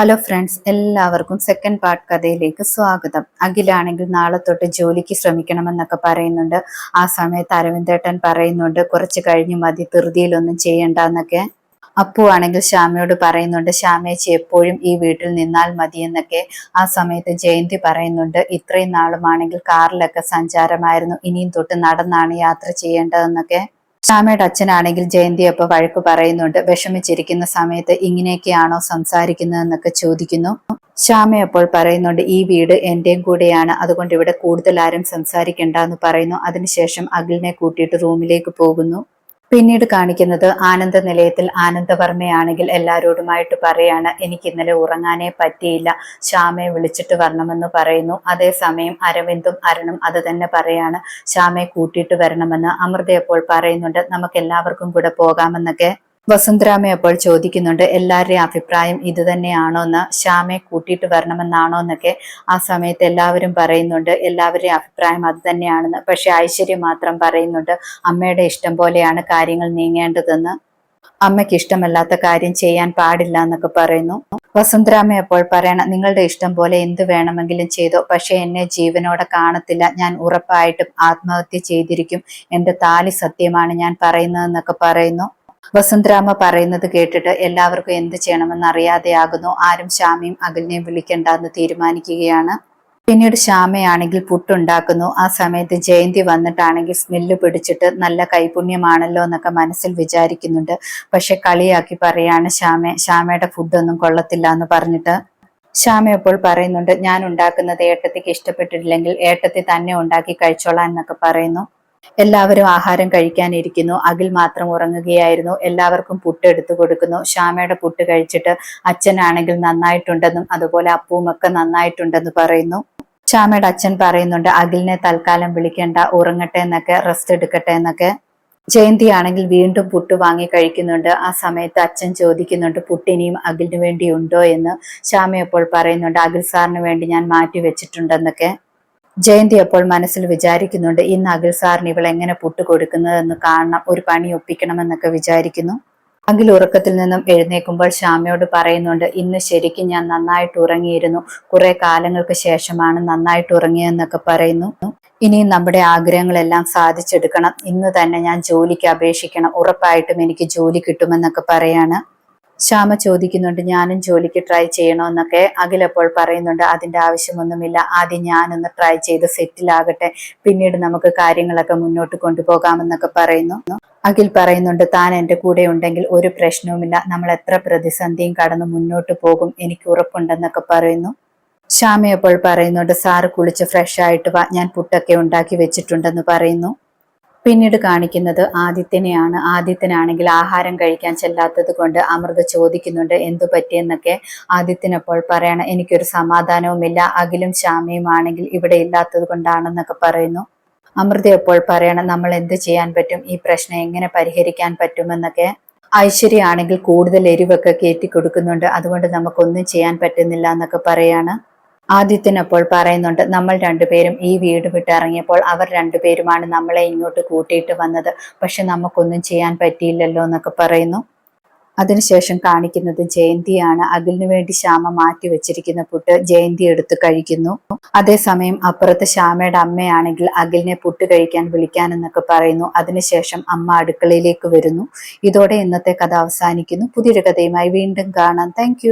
Hello friends എല്ലാവർക്കും second part കഥയിലേക്ക് സ്വാഗതം. അഖിലാണെങ്കിൽ നാളെ തൊട്ട് ജോലിക്ക് ശ്രമിക്കണമെന്നൊക്കെ പറയുന്നുണ്ട്. ആ സമയത്ത് അരവിന്ദേട്ടൻ പറയുന്നുണ്ട് കുറച്ച് കഴിഞ്ഞ് മതി ധൃതിയിലൊന്നും ചെയ്യണ്ടെന്നൊക്കെ. അപ്പു ആണെങ്കിൽ ശ്യാമയോട് പറയുന്നുണ്ട് ശ്യാമേച്ചി എപ്പോഴും ഈ വീട്ടിൽ നിന്നാൽ മതി എന്നൊക്കെ ആ സമയത്ത് ജയന്തി പറയുന്നുണ്ട് ഇത്രയും നാളുമാണെങ്കിൽ കാറിലൊക്കെ സഞ്ചാരമായിരുന്നു ഇനിയും തൊട്ട് നടന്നാണ് യാത്ര ചെയ്യേണ്ടതെന്നൊക്കെ. ശ്യാമയുടെ അച്ഛനാണെങ്കിൽ ജയന്തി അപ്പൊ വഴക്ക് പറയുന്നുണ്ട്. വിഷമിച്ചിരിക്കുന്ന സമയത്ത് ഇങ്ങനെയൊക്കെയാണോ സംസാരിക്കുന്നതെന്നൊക്കെ ചോദിക്കുന്നു. ശ്യാമ അപ്പോൾ പറയുന്നുണ്ട് ഈ വീട് എന്റെയും കൂടെയാണ്. അതുകൊണ്ട് ഇവിടെ കൂടുതൽ ആരും സംസാരിക്കണ്ട എന്ന് പറയുന്നു. അതിനുശേഷം അഖിലിനെ കൂട്ടിയിട്ട് റൂമിലേക്ക് പോകുന്നു. പിന്നീട് കാണിക്കുന്നത് ആനന്ദ നിലയത്തിൽ ആനന്ദവർമ്മയാണെങ്കിൽ എല്ലാവരോടുമായിട്ട് പറയാണ് എനിക്ക് ഇന്നലെ ഉറങ്ങാനേ പറ്റിയില്ല ശ്യാമയെ വിളിച്ചിട്ട് വരണമെന്ന് പറയുന്നു. അതേസമയം അരവിന്ദും അരുണും അത് തന്നെ പറയാണ് ശ്യാമയെ കൂട്ടിയിട്ട് വരണമെന്ന്. അമൃത അപ്പോൾ പറയുന്നുണ്ട് നമുക്ക് എല്ലാവർക്കും കൂടെ പോകാമെന്നൊക്കെ. വസുന്ധരാമ അപ്പോൾ ചോദിക്കുന്നുണ്ട് എല്ലാവരുടെയും അഭിപ്രായം ഇത് തന്നെയാണോ എന്ന് ശ്യാമയെ കൂട്ടിയിട്ട് വരണമെന്നാണോ എന്നൊക്കെ ആ സമയത്ത് എല്ലാവരും പറയുന്നുണ്ട് എല്ലാവരുടെയും അഭിപ്രായം അത് തന്നെയാണെന്ന്. പക്ഷെ ഐശ്വര്യം മാത്രം പറയുന്നുണ്ട് അമ്മയുടെ ഇഷ്ടം പോലെയാണ് കാര്യങ്ങൾ നീങ്ങേണ്ടതെന്ന്. അമ്മയ്ക്ക് ഇഷ്ടമല്ലാത്ത കാര്യം ചെയ്യാൻ പാടില്ല എന്നൊക്കെ പറയുന്നു. വസുന്ധരാമ അപ്പോൾ പറയണം നിങ്ങളുടെ ഇഷ്ടം പോലെ എന്ത് വേണമെങ്കിലും ചെയ്തോ പക്ഷെ എന്നെ ജീവനോടെ കാണത്തില്ല. ഞാൻ ഉറപ്പായിട്ടും ആത്മഹത്യ ചെയ്തിരിക്കും. എന്റെ താലി സത്യമാണ് ഞാൻ പറയുന്നതെന്നൊക്കെ പറയുന്നു. വസുന്ധരാമ പറയുന്നത് കേട്ടിട്ട് എല്ലാവർക്കും എന്ത് ചെയ്യണമെന്ന് അറിയാതെയാകുന്നു ആരും ശ്യാമയും അഖിലിനെ വിളിക്കണ്ട എന്ന് തീരുമാനിക്കുകയാണ്. പിന്നീട് ശ്യാമയാണെങ്കിൽ പുട്ടുണ്ടാക്കുന്നു. ആ സമയത്ത് ജയന്തി വന്നിട്ടാണെങ്കിൽ സ്മെല്ല് പിടിച്ചിട്ട് നല്ല കൈപുണ്യമാണല്ലോ എന്നൊക്കെ മനസ്സിൽ വിചാരിക്കുന്നുണ്ട്. പക്ഷെ കളിയാക്കി പറയാണ് ശ്യാമ ശ്യാമയുടെ ഫുഡൊന്നും കൊള്ളത്തില്ല എന്ന് പറഞ്ഞിട്ട്. ശ്യാമ അപ്പോൾ പറയുന്നുണ്ട് ഞാൻ ഉണ്ടാക്കുന്നത് ഏട്ടത്തിക്ക് ഇഷ്ടപ്പെട്ടിട്ടില്ലെങ്കിൽ ഏട്ടത്തി തന്നെ ഉണ്ടാക്കി കഴിച്ചോളാം എന്നൊക്കെ പറയുന്നു. എല്ലാവരും ആഹാരം കഴിക്കാനിരിക്കുന്നു. അഖിൽ മാത്രം ഉറങ്ങുകയായിരുന്നു. എല്ലാവർക്കും പുട്ട് എടുത്തു കൊടുക്കുന്നു. ശ്യാമയുടെ പുട്ട് കഴിച്ചിട്ട് അച്ഛനാണെങ്കിൽ നന്നായിട്ടുണ്ടെന്നും അതുപോലെ അപ്പവും ഒക്കെ നന്നായിട്ടുണ്ടെന്ന് പറയുന്നു. ശ്യാമയുടെ അച്ഛൻ പറയുന്നുണ്ട് അഖിലിനെ തൽക്കാലം വിളിക്കേണ്ട ഉറങ്ങട്ടെ എന്നൊക്കെ റെസ്റ്റ് എടുക്കട്ടെ എന്നൊക്കെ. ജയന്തി ആണെങ്കിൽ വീണ്ടും പുട്ട് വാങ്ങി കഴിക്കുന്നുണ്ട്. ആ സമയത്ത് അച്ഛൻ ചോദിക്കുന്നുണ്ട് പുട്ടിനിയും അഖിലിനു വേണ്ടി ഉണ്ടോ എന്ന്. ശ്യാമ അപ്പോൾ പറയുന്നുണ്ട് അഖിൽ സാറിന് വേണ്ടി ഞാൻ മാറ്റി വെച്ചിട്ടുണ്ടെന്നൊക്കെ. ജയന്തി അപ്പോൾ മനസ്സിൽ വിചാരിക്കുന്നുണ്ട് ഇന്ന് അഖിൽ സാറിന് ഇവൾ എങ്ങനെ പുട്ട് കൊടുക്കുന്നതെന്ന് കാണണം ഒരു പണി ഒപ്പിക്കണമെന്നൊക്കെ വിചാരിക്കുന്നു. അഖിൽ ഉറക്കത്തിൽ നിന്നും എഴുന്നേക്കുമ്പോൾ ശ്യാമയോട് പറയുന്നുണ്ട് ഇന്ന് ശരിക്കും ഞാൻ നന്നായിട്ട് ഉറങ്ങിയിരുന്നു. കുറെ കാലങ്ങൾക്ക് ശേഷമാണ് നന്നായിട്ട് ഉറങ്ങിയതെന്നൊക്കെ പറയുന്നു. ഇനിയും നമ്മുടെ ആഗ്രഹങ്ങളെല്ലാം സാധിച്ചെടുക്കണം. ഇന്ന് തന്നെ ഞാൻ ജോലിക്ക് അപേക്ഷിക്കണം. ഉറപ്പായിട്ടും എനിക്ക് ജോലി കിട്ടുമെന്നൊക്കെ പറയാണ്. ശ്യാമ ചോദിക്കുന്നുണ്ട് ഞാനും ജോലിക്ക് ട്രൈ ചെയ്യണമെന്നൊക്കെ അഖിൽ അപ്പോൾ പറയുന്നുണ്ട് അതിന്റെ ആവശ്യമൊന്നുമില്ല. ആദ്യം ഞാനൊന്ന് ട്രൈ ചെയ്ത് സെറ്റിലാകട്ടെ പിന്നീട് നമുക്ക് കാര്യങ്ങളൊക്കെ മുന്നോട്ട് കൊണ്ടുപോകാമെന്നൊക്കെ പറയുന്നു. അഖിൽ പറയുന്നുണ്ട് താൻ എന്റെ കൂടെ ഉണ്ടെങ്കിൽ ഒരു പ്രശ്നവുമില്ല. നമ്മൾ എത്ര പ്രതിസന്ധിയും കടന്ന് മുന്നോട്ട് പോകും. എനിക്ക് ഉറപ്പുണ്ടെന്നൊക്കെ പറയുന്നു. ശ്യാമയപ്പോൾ പറയുന്നുണ്ട് സാറ് കുളിച്ച് ഫ്രഷ് ആയിട്ട് വാ. ഞാൻ പുട്ടൊക്കെ ഉണ്ടാക്കി വെച്ചിട്ടുണ്ടെന്ന് പറയുന്നു. പിന്നീട് കാണിക്കുന്നത് ആദിത്യനെയാണ്. ആദിത്യനാണെങ്കിൽ ആഹാരം കഴിക്കാൻ ചെല്ലാത്തത് കൊണ്ട് അമൃത ചോദിക്കുന്നുണ്ട് എന്തു പറ്റിയെന്നൊക്കെ ആദിത്യനപ്പോൾ പറയണം എനിക്കൊരു സമാധാനവുമില്ല. അഖിലും ശ്യാമയും ആണെങ്കിൽ ഇവിടെ ഇല്ലാത്തത് കൊണ്ടാണെന്നൊക്കെ പറയുന്നു. അമൃത എപ്പോൾ പറയണം നമ്മൾ എന്ത് ചെയ്യാൻ പറ്റും? ഈ പ്രശ്നം എങ്ങനെ പരിഹരിക്കാൻ പറ്റുമെന്നൊക്കെ? ഐശ്വര്യ ആണെങ്കിൽ കൂടുതൽ എരിവൊക്കെ കയറ്റി കൊടുക്കുന്നുണ്ട്. അതുകൊണ്ട് നമുക്കൊന്നും ചെയ്യാൻ പറ്റുന്നില്ല എന്നൊക്കെ പറയാണ്. ആദിത്യനപ്പോൾ പറയുന്നുണ്ട് നമ്മൾ രണ്ടുപേരും ഈ വീട് വിട്ടിറങ്ങിയപ്പോൾ അവർ രണ്ടുപേരുമാണ് നമ്മളെ ഇങ്ങോട്ട് കൂട്ടിയിട്ട് വന്നത്. പക്ഷെ നമുക്കൊന്നും ചെയ്യാൻ പറ്റിയില്ലല്ലോ എന്നൊക്കെ പറയുന്നു. അതിനുശേഷം കാണിക്കുന്നത് ജയന്തിയാണ്. അഖിലിനു വേണ്ടി ശ്യാമ മാറ്റി വെച്ചിരിക്കുന്ന പുട്ട് ജയന്തി എടുത്ത് കഴിക്കുന്നു. അതേസമയം അപ്പുറത്ത് ശ്യാമയുടെ അമ്മയാണെങ്കിൽ അഖിലിനെ പുട്ട് കഴിക്കാൻ വിളിക്കാനെന്നൊക്കെ പറയുന്നു. അതിനുശേഷം അമ്മ അടുക്കളയിലേക്ക് വരുന്നു. ഇതോടെ ഇന്നത്തെ കഥ അവസാനിക്കുന്നു. പുതിയൊരു കഥയുമായി വീണ്ടും കാണാം. താങ്ക്